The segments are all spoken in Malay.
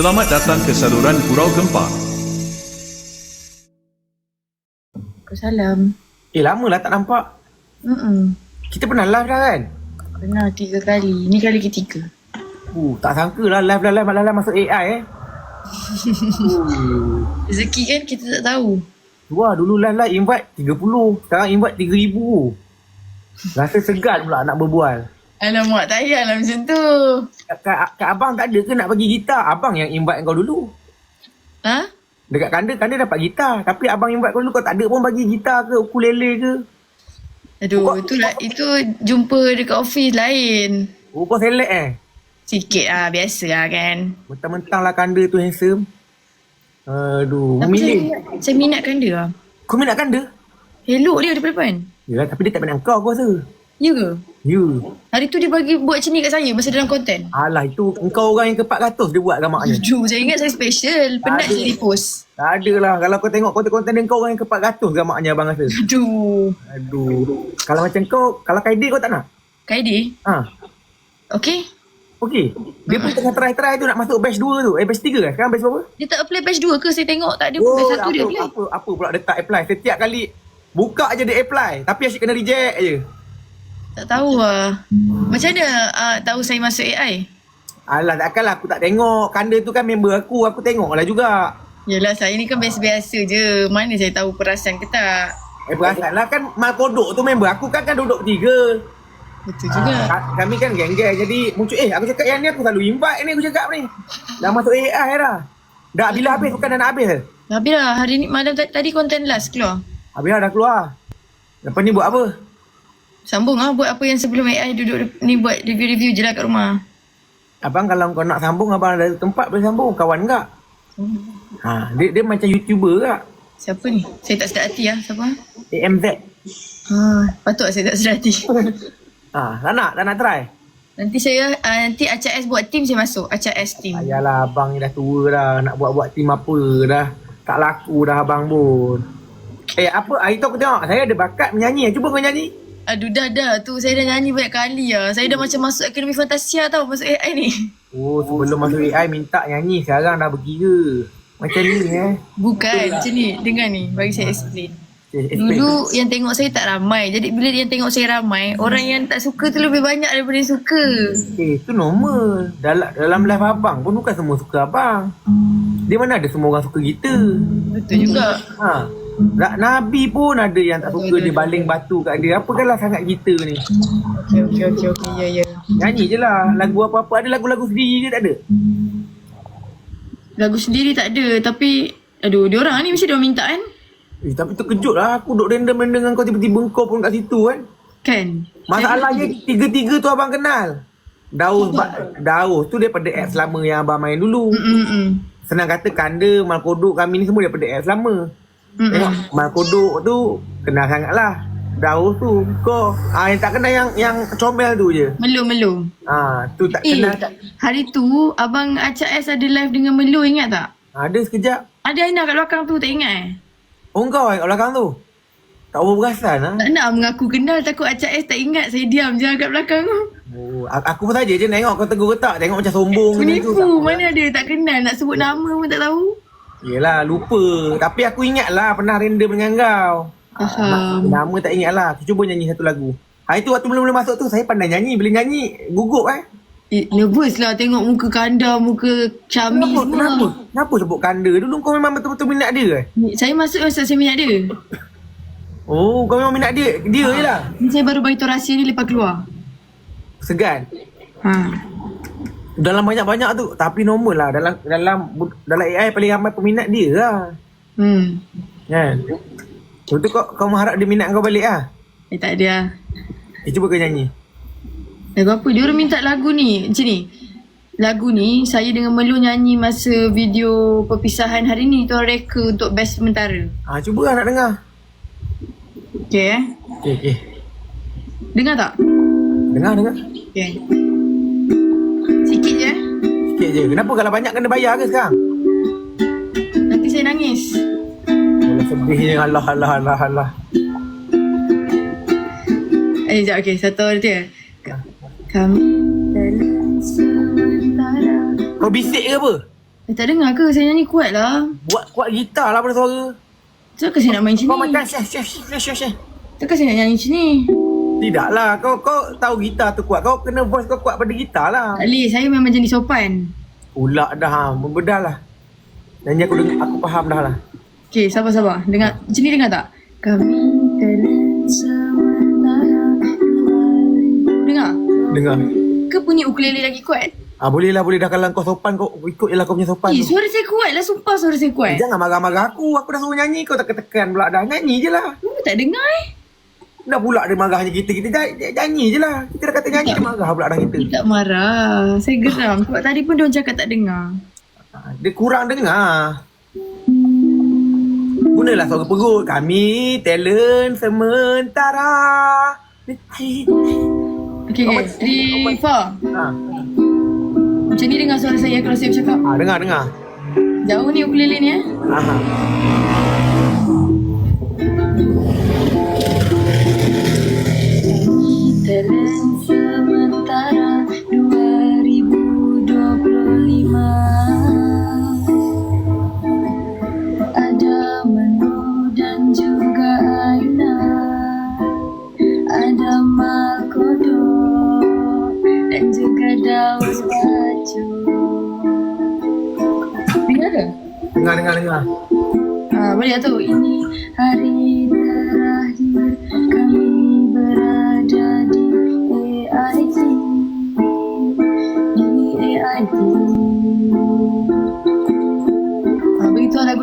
Selamat datang ke saluran Gurau Gempar. Salam. Eh lama lah tak nampak. Mm-mm. Kita pernah live dah kan? Pernah tiga kali. Ni kali ketiga. Uh, tak sangka lah live dah live malah live masuk AI eh. uh, Rezeki kan kita tak tahu. wah dulu live lah invite 30. Sekarang invite 3000. Rasa segan pula nak berbual. Alamak, tak payahlah macam tu. Kat, kat, abang tak ada ke nak bagi gitar? Abang yang invite kau dulu. Ha? Dekat kanda, kanda dapat gitar. Tapi abang invite kau dulu kau tak ada pun bagi gitar ke ukulele ke. Aduh, itulah, itu jumpa dekat office lain. Oh kau select eh. Sikit lah, biasa lah kan. Mentang-mentang lah kanda tu handsome. Aduh, Tapi saya, memilih. minat- saya minatkan dia lah. Kau minat kanda? Elok dia daripada depan. Yalah, tapi dia tak minat kau aku rasa. Ya ke? Ya. Hari tu dia bagi buat macam ni kat saya masa dalam konten. Alah, itu engkau orang yang ke-400 dia buat gamaknya. Aduh, saya ingat saya special. Penat je di post. Tak ada lah. Kalau kau tengok konten-konten dia, kau orang yang ke-400 gamaknya abang rasa. Aduh. Aduh. Kalau macam kau, kalau Kaidi kau tak nak? Kaidi, Ha. okay? Okey. Dia pun tengah try-try tu nak masuk batch 2 tu. Eh, batch 3 kan? Sekarang batch berapa? Dia tak apply batch 2 ke? Saya tengok tak ada Oh, batch 1 apa, dia apply. apa, apa pula dia tak apply. Setiap kali buka je dia apply. Tapi asyik kena reject je. Tak tahu lah. Macam mana uh, tahu saya masuk AI? Alah, takkanlah aku tak tengok. Kanda tu kan member aku. Aku tengok lah juga. Yelah saya ni kan biasa-biasa je. Mana saya tahu perasan ke tak? Eh, perasan lah kan Mal Kodok tu member aku kan kan duduk tiga. Betul juga. Ah, kami kan geng-geng jadi muncul eh aku cakap yang ni aku selalu invite ni aku cakap ni. Dah masuk AI dah. Dah bila habis bukan dah nak habis. Habis lah hari ni malam tadi konten last keluar. Habis dah, dah keluar. Lepas ni buat apa? Sambung lah buat apa yang sebelum AI duduk ni buat review-review je lah kat rumah. Abang kalau kau nak sambung abang ada tempat boleh sambung kawan enggak? Ha, dia dia macam YouTuber kak. Siapa ni? Saya tak sedar hati lah. Siapa? AMZ. Ha, patut saya tak sedar hati. Ha, tak nak, tak nak try. nanti saya, uh, nanti ACS buat team saya masuk. ACS team. Ayalah abang ni dah tua dah, nak buat-buat tim apa dah. Tak laku dah abang pun. Eh apa, hari tu aku tengok, saya ada bakat menyanyi. Cuba kau nyanyi. Aduh dah dah tu saya dah nyanyi banyak kali lah. Saya dah macam masuk Akademi Fantasia tau masuk AI ni. Oh, sebelum masuk AI minta nyanyi, sekarang dah berkira. Macam ni eh. Bukan macam ni. Dengar ni bagi saya explain. Eh, explain. Dulu yang tengok saya tak ramai. Jadi bila yang tengok saya ramai, orang yang tak suka tu lebih banyak daripada yang suka. Eh, tu normal. Dalam, dalam live abang pun bukan semua suka abang. Dia mana ada semua orang suka kita. Betul juga. Ha. Na- Nabi pun ada yang tak suka dia baling batu kat dia. Apakanlah sangat kita ni. Okey okey okey okey ya ya. Nyanyi je lah. Lagu apa-apa. Ada lagu-lagu sendiri ke tak ada? Lagu sendiri tak ada tapi aduh dia orang ni mesti dia orang minta kan? Eh, tapi terkejut lah. Aku duduk random-random dengan kau tiba-tiba kau pun kat situ kan. Kan? Masalahnya tiga-tiga tu abang kenal. Daus, ba- Daus tu daripada apps lama yang abang main dulu. Hmm. Senang kata Kanda, Malkodok kami ni semua daripada apps lama. Hmm. Tengok Malkodok tu kenal sangat lah. Daus tu kau ah yang tak kenal yang yang comel tu je. Melum melum. Ah tu tak Eh, kenal tak. hari tu abang Acak S ada live dengan Melu ingat tak? Ada sekejap. Ada Aina kat belakang tu tak ingat eh? Oh kau kat belakang tu. Tak apa perasan ah. Tak nak mengaku kenal takut Acak S tak ingat saya diam je kat belakang tu. Oh, aku pun saja je tengok kau tegur ke tak. Tengok macam sombong macam tu. Mana ada tak kenal nak sebut nama pun tak tahu. Yelah lupa. Tapi aku ingat lah pernah random dengan kau. Faham. Ah, nama tak ingat lah. Aku cuba nyanyi satu lagu. Hari tu waktu mula-mula masuk tu saya pandai nyanyi. Bila nyanyi gugup eh. Eh, nervous lah tengok muka kanda, muka Syami Kenapa? semua. Kenapa? Kenapa sebut kanda? Dulu kau memang betul-betul minat dia eh? Saya masuk masa saya minat dia. Oh, kau memang minat dia. Dia je lah. Saya baru beritahu rahsia ni lepas keluar. Segan. Ha. Dalam banyak-banyak tu. Tapi normal lah. Dalam dalam dalam AI paling ramai peminat dia lah. Hmm. Kan? Lepas tu kau, kau mengharap dia minat kau balik lah. Eh tak ada lah. Eh, cuba kau nyanyi. Lagu apa? Dia orang minta lagu ni. Macam ni. Lagu ni saya dengan Melu nyanyi masa video perpisahan hari ni. Tuan reka untuk best sementara. Ah, cuba lah nak dengar. Okay eh. Okay, okay. Dengar tak? Dengar, dengar. Okay. Sikit je. Kenapa kalau banyak kena bayar ke sekarang? Nanti saya nangis. Kalau sedihnya. Allah, Allah, Allah, Allah. Eh, sekejap. Okay, satu orang dia. Kami dalam sementara. Kau bisik ke apa? Eh, tak dengar ke? Saya nyanyi kuat lah. Buat kuat gitar lah pada suara. Takkan saya nak main macam Kau ni? macam syah syah syah syah syah. Takkan saya nak nyanyi macam ni? Tidaklah, kau kau tahu gitar tu kuat. Kau kena voice kau kuat pada gitar lah. Tak boleh, saya memang jenis sopan. Pula dah, membedah lah. Nyanyi aku dengar, aku faham dah lah. Okay, sabar-sabar. Dengar, macam ni dengar tak? Kami Dengar? Dengar. Ke bunyi ukulele lagi kuat? Ah boleh lah, boleh dah kalau kau sopan kau ikut lah kau punya sopan Eh, tu. suara saya kuat lah. Sumpah suara saya Eh, kuat. jangan marah-marah aku. Aku dah suruh nyanyi kau tekan-tekan pula dah. Nyanyi je lah. Kenapa tak dengar eh? Dah pula dia marahnya kita. Kita jan- nyanyi je lah. Kita dah kata nyanyi dia marah pula dah kita. Dia tak marah. Saya geram. Sebab tadi pun dia cakap tak dengar. Ah, Dia kurang dengar. Gunalah suara perut. Kami talent sementara. Okay, okay. Three, four. Ha. Macam ni dengar suara saya kalau saya bercakap. Ah, dengar, dengar. Jauh ni ukulele ni eh. Aha. Talent sementara 2025 Ada Menu dan juga Aina Ada Makodo Dan juga Daun Baju Dengar ke? Dengar, dengar, dengar. Ah, boleh lah tu. Ini hari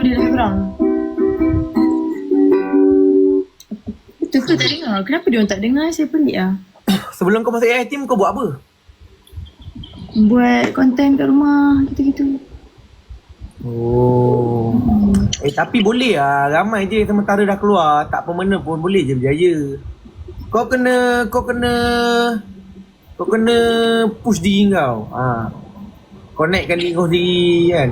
dia lebih kurang. Betul-betul tak dengar. Kenapa dia orang tak dengar? Saya pelik lah. Sebelum kau masuk AI team kau buat apa? Buat konten kat rumah, gitu-gitu. Oh. Eh tapi boleh lah Ramai je sementara dah keluar Tak permana pun boleh je berjaya Kau kena Kau kena Kau kena Push diri kau ha. Kau naikkan diri kau sendiri kan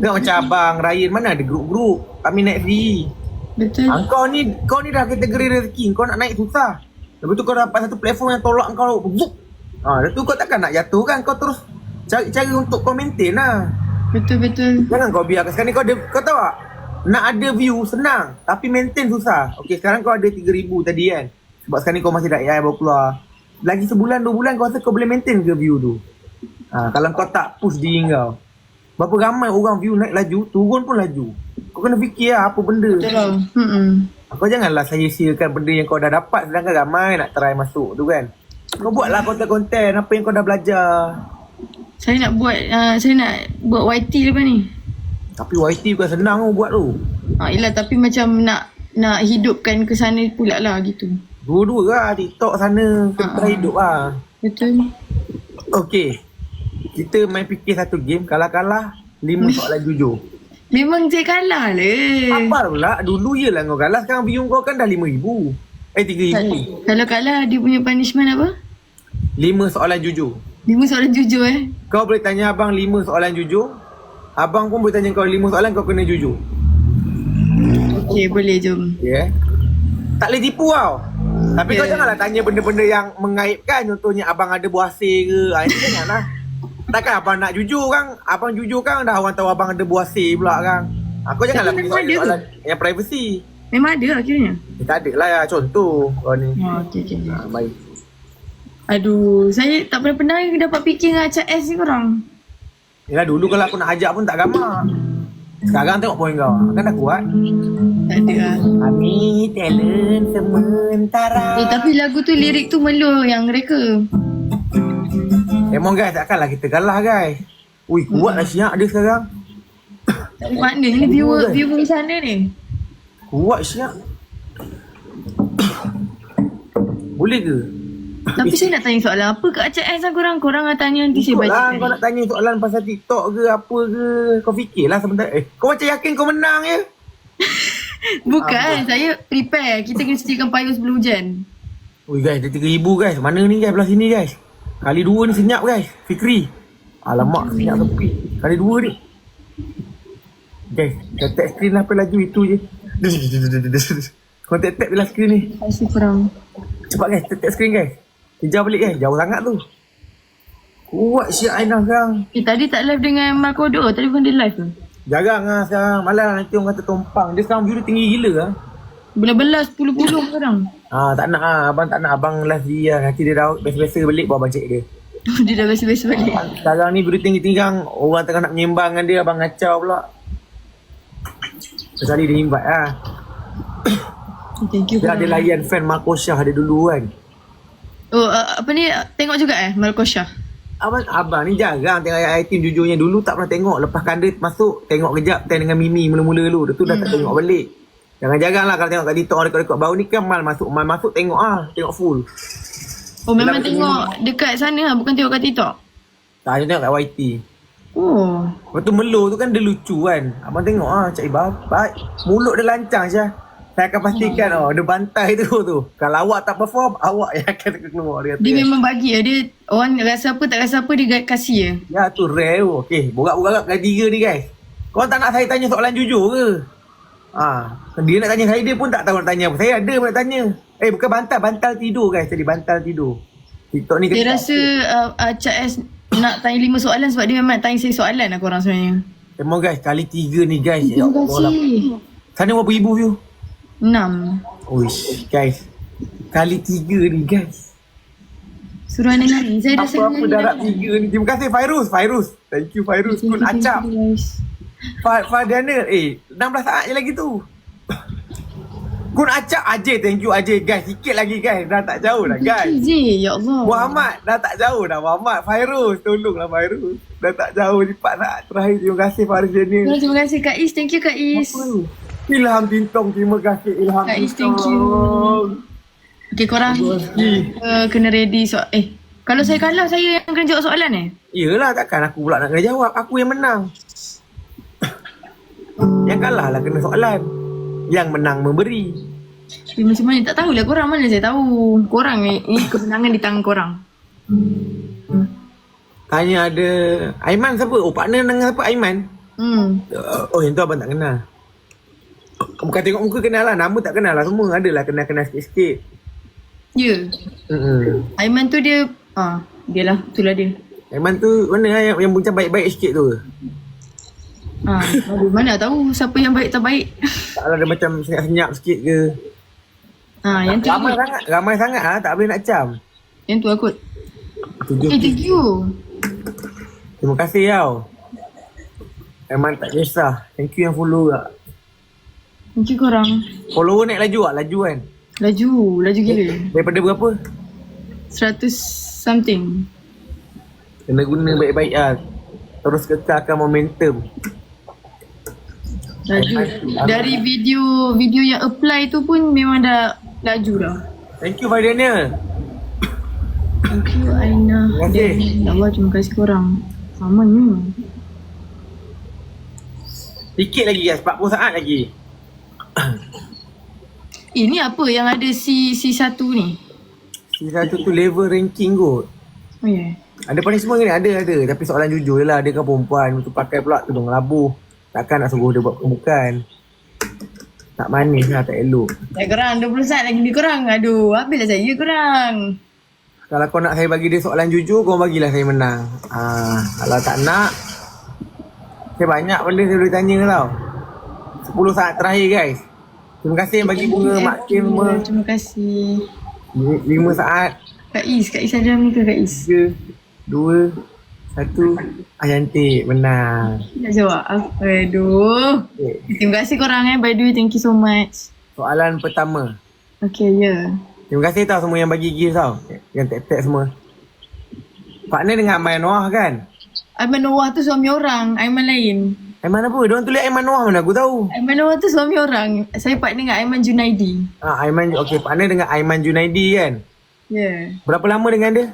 Tengok macam abang Ryan Mana ada grup-grup Kami naik free Betul. ha, Kau ni Kau ni dah kategori rezeki Kau nak naik susah Lepas tu kau dapat satu platform yang tolak kau Zup ha, Lepas tu kau takkan nak jatuh kan Kau terus Cari cara untuk kau maintain lah Betul-betul. Jangan kau biarkan sekarang ni kau ada kau tahu tak? Nak ada view senang tapi maintain susah. Okey sekarang kau ada 3000 tadi kan. Sebab sekarang ni kau masih dah AI baru keluar. Lagi sebulan dua bulan kau rasa kau boleh maintain ke view tu? Ha, kalau kau tak push diri kau. Berapa ramai orang view naik laju, turun pun laju. Kau kena fikir lah apa benda. Betul lah. Hmm. Kau janganlah saya siakan benda yang kau dah dapat sedangkan ramai nak try masuk tu kan. Kau buatlah konten-konten apa yang kau dah belajar. Saya nak buat, uh, saya nak buat YT lepas ni. Tapi YT bukan senang tu buat tu. Ha, yelah tapi macam nak nak hidupkan ke sana pula lah gitu. Dua-dua lah TikTok sana Kena Ha-ha. try hidup lah Betul. Okay Kita main fikir satu game Kalau kalah Lima soalan jujur Memang saya kalah lah. Apa pula Dulu je lah kau kalah Sekarang view kau kan dah lima ribu Eh tiga ribu Kalau kalah dia punya punishment apa? Lima soalan jujur Lima soalan jujur eh. Kau boleh tanya abang lima soalan jujur Abang pun boleh tanya kau lima soalan Kau kena jujur Okay boleh jom. Ya yeah. Tak boleh tipu tau Tapi kau Yeah. janganlah tanya benda-benda yang mengaibkan Contohnya abang ada buah sir ke ha, Ini janganlah Takkan abang nak jujur kan Abang jujur kan Dah orang tahu abang ada buah sir pula kan ha, Kau janganlah pergi ada soalan yang privacy Memang ada kiranya. eh, Tak ada lah ya, contoh kau ni Oh, okay, okay. okay. ha, Baik Aduh, saya tak pernah-pernah dapat fikir dengan Acak S ni korang. Yelah dulu kalau aku nak ajak pun tak gamak Sekarang tengok poin kau Kan dah kuat Tak ada lah. Kami talent sementara Eh tapi lagu tu lirik tu melu yang mereka. Memang guys takkanlah kita kalah guys Ui kuat lah siap dia sekarang makna ni viewer, viewer sana ni. Kuat siap Boleh ke? Tapi saya nak tanya soalan apa kat Acak S lah korang? Korang nak tanya nanti saya baca. lah kau nak tanya soalan pasal TikTok ke apa ke Kau fikirlah sebentar Eh kau macam yakin kau menang ya? Bukan, saya prepare. Kita kena sediakan payung sebelum hujan. Ui guys dah 3000 guys Mana ni guys belah sini guys Kali dua ni senyap guys Fikri Alamak senyap sepi Kali dua ni Guys Kau tap screen lah apa laju itu je Kau tap tap lah screen ni. Cepat guys tap tap screen guys Kejar balik guys Jauh sangat tu Kuat siap Aina sekarang. Eh tadi tak live dengan Markodo. Tadi bukan dia live ke? Jarang lah sekarang. Malah nanti orang kata tumpang. Dia sekarang view dia tinggi gila lah. Belah-belah 10-10 sekarang. Ah, tak nak ah. Abang tak nak abang live dia. Nanti dia dah biasa-biasa balik bawa abang cek dia. dia dah biasa-biasa balik. Sekarang ni tinggi-tinggi kan. Orang tengah nak menyembang dengan dia. Abang ngacau pula. Sekali dia invite lah. Thank you. Dia ada layan fan Marco Shah dia dulu kan. Oh uh, apa ni tengok juga eh Marco Shah. Abang, abang ni jarang tengok ayat team jujurnya dulu tak pernah tengok. Lepas kan dia masuk tengok kejap time dengan Mimi mula-mula dulu. Tu dah tak tengok balik. Jangan-jangan lah kalau tengok kat TikTok rekod-rekod baru ni kan mal masuk. Mal masuk tengok ah, Tengok full. Oh memang Kenapa tengok dekat sana lah bukan tengok kat TikTok. Tak hanya tengok kat YT. Oh. Lepas tu Melo tu kan dia lucu kan. Abang tengok ah Cik Iba. Baik. Mulut dia lancang Syah. Saya akan pastikan oh, dia bantai tu tu. Kalau awak tak perform, awak yang akan keluar. Dia, kata, Dia memang bagi ya. Dia orang rasa apa tak rasa apa dia kasih ya. Ya tu rare tu. Okay, borak-borak kat tiga ni guys. Kau tak nak saya tanya soalan jujur ke? Ah, dia nak tanya saya dia pun tak tahu nak tanya apa. Saya ada pun nak tanya. Eh bukan bantal, bantal tidur guys. Tadi bantal tidur. TikTok ni Dia rasa uh, uh, Cak S nak tanya lima soalan sebab dia memang nak tanya saya soalan lah korang sebenarnya. Emang guys, kali tiga ni guys. Ya Terima Allah. kasih. Sana berapa ribu view? Enam. Uish, guys. Kali tiga ni guys. Suruh Ana nari. Saya dah Apa-apa darab tiga ni. Terima kasih Fairuz. Fairuz. Thank you Fairuz. Kun acap. Fa- Fadiana. Eh, 16 saat je lagi tu. Kun acap Ajay. Thank you Ajay. Guys, sikit lagi guys. Dah tak jauh dah guys. Ya Allah. Muhammad dah tak jauh dah Muhammad Fairuz tolonglah Fairuz dah tak jauh ni 4 saat terakhir terima kasih Faris Daniel Terima terima kasih Kak Is. Thank you Kak Is. Apa? Ilham Tintong terima kasih Ilham Kak Is, thank you. Okay korang uh, kena ready so eh kalau saya kalah saya yang kena jawab soalan eh. Yelah takkan aku pula nak kena jawab Aku yang menang Yang kalah lah kena soalan Yang menang memberi Tapi macam mana tak tahulah korang mana saya tahu. Korang ni ni kemenangan di tangan korang. Tanya ada Aiman siapa? Oh partner dengan siapa Aiman? Hmm. Uh, oh yang tu abang tak kenal Bukan tengok muka kenal lah Nama tak kenal lah semua Adalah kenal-kenal sikit-sikit Ya. Yeah. Aiman tu dia ah dia lah itulah dia. Aiman tu mana lah yang, yang macam baik-baik sikit tu Ah, aduh, mana tahu siapa yang baik tak baik. Taklah dia macam senyap-senyap sikit ke Ah, yang tu Ramai aku. sangat Ramai sangat lah Tak boleh nak cam Yang tu aku. Tujuh Eh, thank you. Terima kasih tau Aiman tak kisah Thank you yang follow tak Thank you korang. Follower naik laju tak? Laju kan Laju, laju gila. Daripada berapa? 100 something. Kena guna baik-baik lah Terus kekalkan momentum Laju. Dari video video yang apply tu pun memang dah laju dah. Thank you Fadiana Thank you Aina. Terima kasih. Ya Allah terima kasih korang. Sama ni. Sikit lagi guys 40 saat lagi Ini apa yang ada si si satu ni? Si satu tu level ranking kot Oh ya. Yeah. Ada punishment ke ni? Ada ada Tapi soalan jujur je lah Dia kan perempuan Tu pakai pula tudung labuh Takkan nak suruh dia buat bukan Tak manis lah Tak elok Ya korang 20 saat lagi ni korang. Aduh, habislah saya korang. Kalau kau nak saya bagi dia soalan jujur Kau bagilah saya menang ah, Kalau tak nak Saya banyak benda saya boleh tanya tau 10 saat terakhir guys Terima kasih yang bagi bunga Mak Kim semua Terima kasih. 5 saat Kak Is, Kak Is ada ke Kak Is? 3 2 1 Ah cantik Menang Nak jawab? Aduh. okay. Terima kasih korang eh. By the way, thank you so much. Soalan pertama Okay, ya. Yeah. Terima kasih tau semua yang bagi gift tau Yang tag-tag semua Partner dengan Aiman Noah kan Aiman Noah tu suami orang. Aiman lain. Aiman apa? Diorang tulis Aiman Noah mana aku tahu Aiman Noah tu suami orang. Saya partner dengan Aiman Junaidi. Ah, Aiman, okay partner dengan Aiman Junaidi kan Ya. Yeah. Berapa lama dengan dia?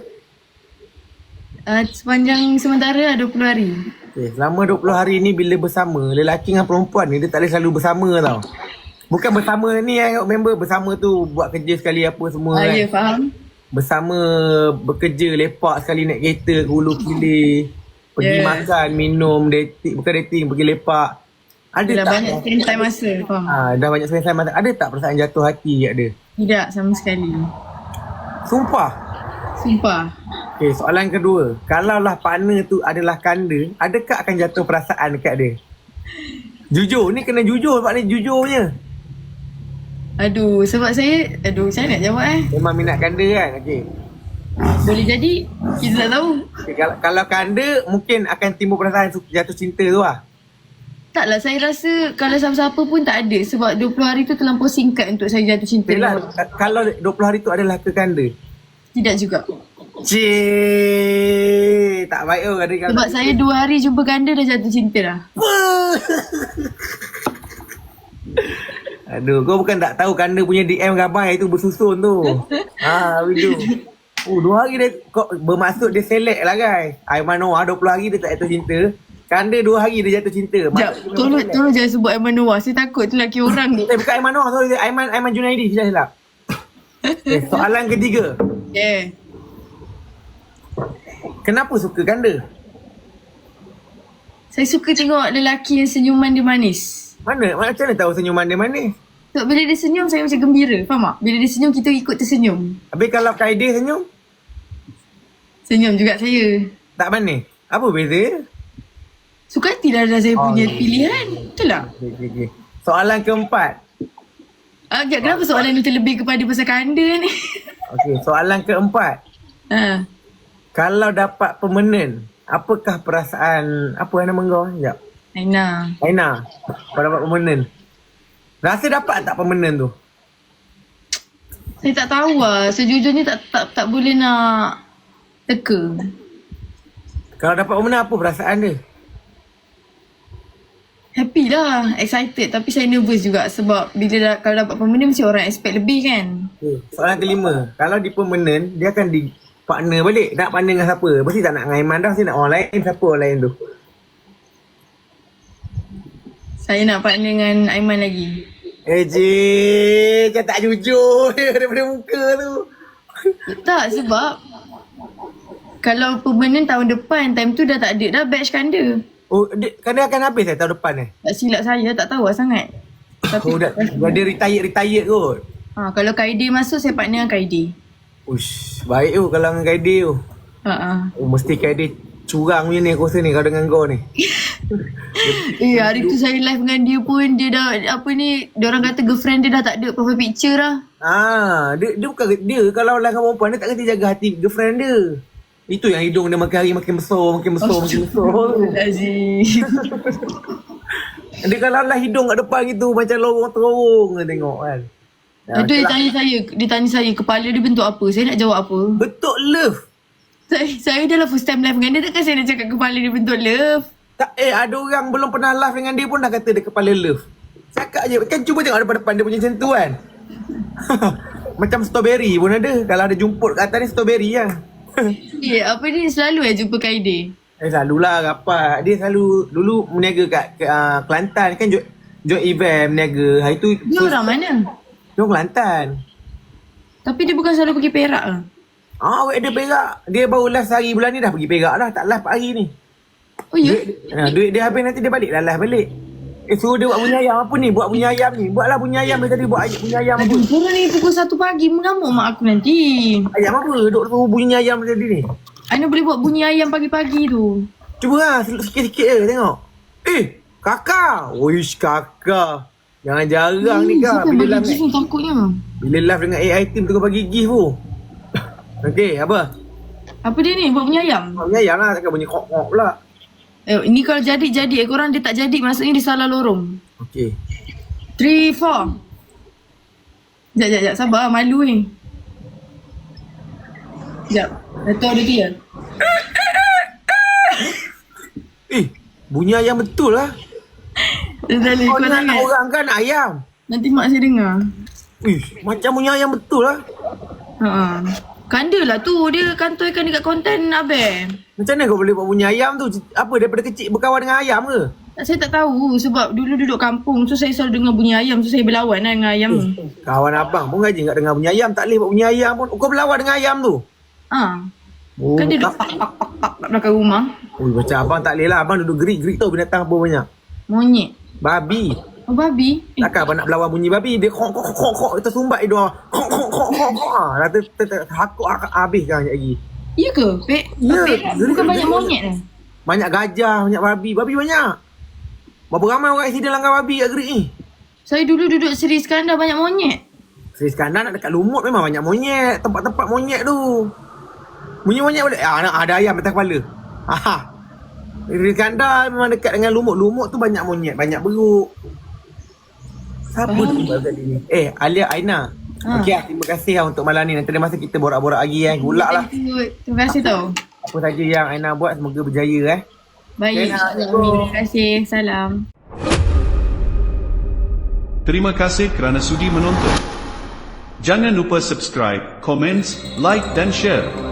Uh, sepanjang sementara 20 hari. Okay, selama 20 hari ni bila bersama Lelaki dengan perempuan ni dia tak boleh selalu bersama tau Bukan bersama ni yang member bersama tu buat kerja sekali apa semua Ah, kan ya, faham. Bersama bekerja lepak sekali naik kereta ke hulu kilir Pergi Yeah. makan, minum, dating, bukan dating, pergi lepak Ada Dah tak? banyak spend time masa, faham? Ah, dah banyak spend time masa. Ada tak perasaan jatuh hati kat dia? Tidak sama sekali. Sumpah. Sumpah. Okay, soalan kedua. Kalaulah partner tu adalah kanda, adakah akan jatuh perasaan dekat dia? Jujur, ni kena jujur sebab ni jujurnya. Aduh, sebab saya, aduh, saya nak jawab eh. Memang minat kanda kan? Okay. Boleh jadi, kita tak tahu. okay kalau, kalau kanda, mungkin akan timbul perasaan jatuh cinta tu lah. Taklah, saya rasa kalau siapa-siapa pun tak ada. Sebab 20 hari tu terlampau singkat untuk saya jatuh cinta. Lah, orang. kalau 20 hari tu adalah ke kanda. Tidak juga. Cik, tak baik oh ada kalau Sebab saya dua hari jumpa ganda dah jatuh cinta dah. Aduh, kau bukan tak tahu kanda punya DM gambar itu bersusun tu. ha, video. Oh, dua hari dia kau bermaksud dia select lah guys. Aiman Noah 20 hari dia tak jatuh cinta. Kanda dua hari dia jatuh cinta. Dia tolong, tolong jangan sebut Aiman Noah. Saya takut tu lelaki orang ni. Eh, bukan Aiman Noah, sorry. Aiman Aiman Junaidi, silap silap. Okay, soalan ketiga. Yeah. Kenapa suka kanda? Saya suka tengok lelaki yang senyuman dia manis. Mana? Macam mana tahu senyuman dia manis? Sebab bila dia senyum, saya macam gembira. Faham tak? Bila dia senyum, kita ikut tersenyum. Habis kalau Kaide senyum, Senyum juga saya. tak manis. Apa beza? Suka hati dah dah saya Oh, punya ya. pilihan. Betul tak? Okay, okay, okay. Soalan keempat. Ah, sekejap, kenapa soalan ni terlebih kepada pasal kanda ni? Okay, soalan keempat. ha. Kalau dapat permanent, apakah perasaan apa nama kau? Sekejap. Aina. Aina, kau dapat permanent. Rasa dapat tak permanent tu? Saya tak tahu lah. Sejujurnya tak tak tak boleh nak teka. Kalau dapat permanent apa perasaan dia? Happy lah. Excited. Tapi saya nervous juga sebab bila dah, kalau dapat permanent mesti orang expect lebih kan. Okay. Soalan kelima, kalau di permanent, dia akan di partner balik. Nak partner dengan siapa? Mesti tak nak dengan Aiman dah, mesti nak orang lain. Siapa orang lain tu? Saya nak partner dengan Aiman lagi. Eh, Jee, macam tak jujur daripada muka tu. Tak sebab kalau permanent tahun depan, time tu dah tak ada dah batch kanda. Oh, dia, kan dia akan habis eh tahun depan eh? Tak silap saya, tak tahu lah sangat. Tapi Oh, dah, dah dia retired-retired kot. ha, kalau Kaidi masuk, saya partner dengan Kaidi. Ush, baik tu kalau dengan Kaide tu. Ha. Oh, mesti Kaide curang punya ni aku rasa ni kalau dengan kau ni. Eh, hari tu saya live dengan dia pun, dia dah, apa ni, dia orang kata girlfriend dia dah tak ada profile picture lah. Ah, dia, dia bukan dia kalau lah dengan perempuan dia tak kerti jaga hati girlfriend dia. Itu yang hidung dia makin hari makin besar, makin besar, makin besar. Aziz. Dia kalau lah hidung kat depan gitu macam lorong terowong tengok kan. Ya, Itu dia tanya saya, dia tanya saya kepala dia bentuk apa. Saya nak jawab apa? Betul love. Saya, saya dah lah first time live dengan dia, takkan saya nak cakap kepala dia bentuk love. Tak eh ada orang belum pernah live dengan dia pun dah kata dia kepala love. Cakap je kan cuba tengok depan-depan dia punya macam tu kan. macam strawberry pun ada. Kalau ada jumput kat atas ni strawberry lah. Eh, apa ni selalu eh jumpa Kaide? Eh selalulah rapat. Dia selalu dulu meniaga kat, kat uh, Kelantan kan join, join event meniaga. Hari tu Dia orang mana? Dia orang Kelantan. Tapi dia bukan selalu pergi Perak lah. Ah, awet dia Perak. Dia baru last hari bulan ni dah pergi Perak dah. Tak last hari ni. Oh ya? Duit, ha, duit dia habis nanti dia balik dah last balik. Eh suruh dia buat bunyi ayam apa ni? Buat bunyi ayam ni. Buatlah bunyi ayam dia tadi buat ayam, bunyi ayam apa? Aduh, ni pukul 1 pagi mengamuk mak aku nanti. Ayam apa? Duk suruh bunyi ayam dia tadi ni. Aina boleh buat bunyi ayam pagi-pagi tu. Cuba lah sikit-sikit je tengok. Eh, kakak. Wish kakak. Jangan jarang ni kak. Bila live, gift ni takutnya. bila live dengan AI team tu kau bagi gift tu. Okey, apa? Apa dia ni? Buat bunyi ayam? Bunyi ayam lah. Takkan bunyi kok-kok pula. Eh, ni kalau jadi-jadi eh, korang dia tak jadi maksudnya dia salah lorong. Okey. 3, 4. Sekejap, sekejap, sekejap. Sabar, malu ni. Sekejap. Dato' ada dia. Eh, bunyi ayam betul lah. Tak boleh Kau sangat. orang kan nak ayam. Nanti mak saya dengar. Ish, macam bunyi ayam betul lah. Ha. Kanda lah tu. Dia kantorkan dekat konten Abel. Macam mana kau boleh buat bunyi ayam tu? Apa daripada kecil berkawan dengan ayam ke? Tak, saya tak tahu sebab dulu duduk kampung so saya selalu dengar bunyi ayam so saya berlawan lah dengan ayam tu. Kawan abang pun gaji nak dengar bunyi ayam. Tak boleh buat bunyi ayam pun. Kau berlawan dengan ayam tu? Ha. Oh, Kan dia duduk tak- pak pak pak pak belakang rumah. Ui, macam abang tak boleh lah. Abang duduk gerik-gerik tau binatang apa banyak. Monyet. Babi. Oh babi. Eh, Takkan abang nak berlawan bunyi babi. Dia kok kok kok kok. Tersumbat dia. Kok kok kok kok kok. Ha, dah ter ter ter hakuk ak- habis kan sekejap lagi. Ya ke? Pe Ya, bukan banyak monyet eh? Banyak gajah, banyak babi. Babi banyak. Berapa ramai orang accident langgar babi kat Gerik ni? Saya dulu duduk Seri Iskandar banyak monyet. Seri Iskandar nak dekat Lumut memang banyak monyet. Tempat-tempat monyet tu. Bunyi monyet boleh. Ah, ada ayam atas kepala. Ha. Seri Iskandar memang dekat dengan Lumut. Lumut tu banyak monyet, banyak beruk. Siapa tu kat sini? Eh, Alia Aina. Ha. Okey lah, terima kasih lah untuk malam ni. Nanti ada masa kita borak-borak lagi eh. Gulak lah. Terima kasih tau. Apa saja yang Aina buat semoga berjaya eh. Baik. Okay. Terima kasih. Salam. Terima kasih kerana sudi menonton. Jangan lupa subscribe, komen, like dan share.